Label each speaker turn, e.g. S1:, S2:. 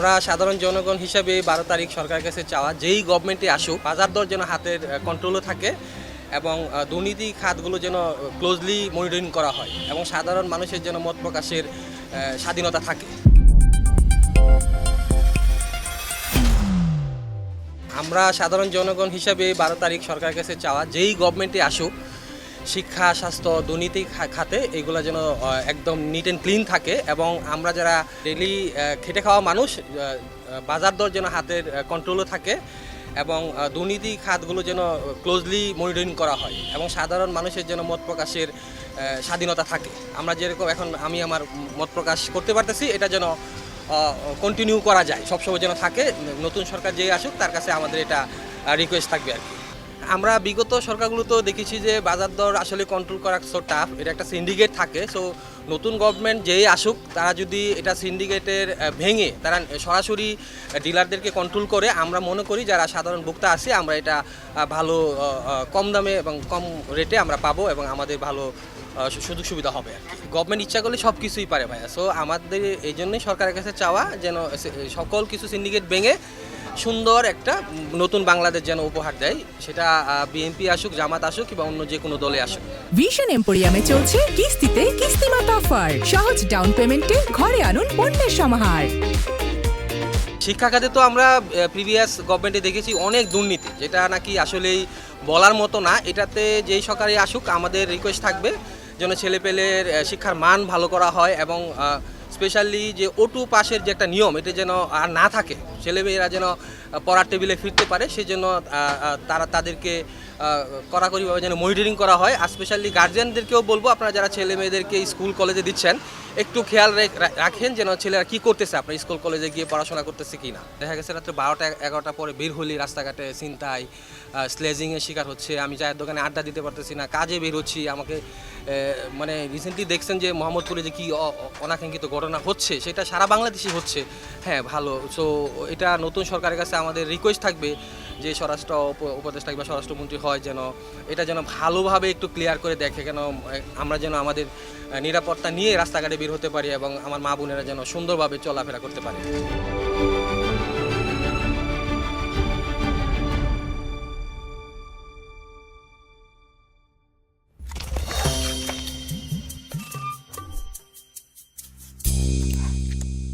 S1: আমরা সাধারণ জনগণ হিসাবে বারো তারিখ সরকারের কাছে চাওয়া যেই গভর্নমেন্টে আসুক, বাজার দর যেন হাতের কন্ট্রোলও থাকে এবং দুর্নীতি খাতগুলো যেন ক্লোজলি মনিটরিং করা হয় এবং সাধারণ মানুষের যেন মত প্রকাশের স্বাধীনতা থাকে। আমরা সাধারণ জনগণ হিসাবে বারো তারিখ সরকারের কাছে চাওয়া যেই গভর্নমেন্টে আসুক শিক্ষা, স্বাস্থ্য, দুর্নীতি খাতে এগুলো যেন একদম নিট অ্যান্ড ক্লিন থাকে এবং আমরা যারা ডেলি খেটে খাওয়া মানুষ বাজার দর যেন হাতের কন্ট্রোলও থাকে এবং দুর্নীতি খাতগুলো যেন ক্লোজলি মনিটরিং করা হয় এবং সাধারণ মানুষের যেন মত প্রকাশের স্বাধীনতা থাকে। আমরা যেরকম এখন আমি আমার মত প্রকাশ করতে পারতেছি, এটা যেন কন্টিনিউ করা যায়। সবসময় যেন থাকে, নতুন সরকার যে আসুক, তার কাছে আমাদের এটা রিকোয়েস্ট থাকবে আর কি। আমরা বিগত সরকারগুলো তো দেখেছি যে বাজার দর আসলে কন্ট্রোল করা সো টাফ এটা একটা সিন্ডিকেট থাকে সো নতুন গভর্নমেন্ট যেই আসুক, তারা যদি এটা সিন্ডিকেটের ভেঙে তারা সরাসরি ডিলারদেরকে কন্ট্রোল করে, আমরা মনে করি যারা সাধারণ ভোক্তা আছে, আমরা এটা ভালো কম দামে এবং কম রেটে আমরা পাবো এবং আমাদের ভালো সুযোগ সুবিধা হবে গভর্নমেন্ট ইচ্ছা করলে সব কিছুই পারে ভাইয়া। সো আমাদের, এই জন্যই সরকারের কাছে চাওয়া যেন সকল কিছু সিন্ডিকেট ভেঙে সুন্দর একটা নতুন বাংলাদেশ যেন উপহার দেয়। সেটা বিএনপি আসুক জামাত আসুক কিংবা অন্য যে কোনো দলে আসুক।
S2: ভিশন এম্পোরিয়ামে চলছে কিস্তিতে কিস্তিমাত অফার। সহজ ডাউন পেমেন্টে ঘরে আনুন পণ্যের সমাহার।
S1: শিক্ষা খাতে তো আমরা প্রিভিয়াস গভর্নমেন্টে দেখেছি অনেক দুর্নীতি যেটা নাকি আসলেই বলার মতো না। এটাতে যেই সরকারি আসুক আমাদের রিকোয়েস্ট থাকবে যেন ছেলেপেলের শিক্ষার মান ভালো করা হয় এবং স্পেশালি যে ওটু পাশের যে একটা নিয়ম, এটা যেন আর না থাকে, ছেলেমেয়েরা যেন পড়ার টেবিলে ফিরতে পারে, সেজন্য তারা তাদেরকে কড়াকড়িভাবে যেন মনিটরিং করা হয়। আর স্পেশালি গার্জিয়ানদেরকেও বলব, আপনারা যারা ছেলে মেয়েদেরকে স্কুল কলেজে দিচ্ছেন, একটু খেয়াল রেখ- রাখেন যেন ছেলেরা কি করতেছে, আপনার স্কুল কলেজে গিয়ে পড়াশোনা করতেছে কি না দেখা গেছে রাত্রে বারোটা, এগারোটা পরে বের হলি রাস্তাঘাটে চিন্তায় স্লেজিংয়ের শিকার হচ্ছে, আমি চায়ের দোকানে আড্ডা দিতে পারতেছি না, কাজে বের হচ্ছি, আমাকে মানে রিসেন্টলি দেখছেন যে মোহাম্মদপুরে যে কি অনাকাঙ্ক্ষিত ঘটনা হচ্ছে, সেটা সারা বাংলাদেশে হচ্ছে। হ্যাঁ ভালো। সো এটা নতুন সরকারের কাছে আমাদের রিকোয়েস্ট থাকবে। যে স্বরাষ্ট্র উপ- উপদেষ্টা কিংবা স্বরাষ্ট্রমন্ত্রী হয় যেন এটা যেন ভালোভাবে একটু ক্লিয়ার করে দেখে কেন আমরা যেন আমাদের নিরাপত্তা নিয়ে রাস্তাঘাটে বের হতে পারি এবং আমার মা বোনেরা যেন সুন্দরভাবে চলাফেরা করতে পারে।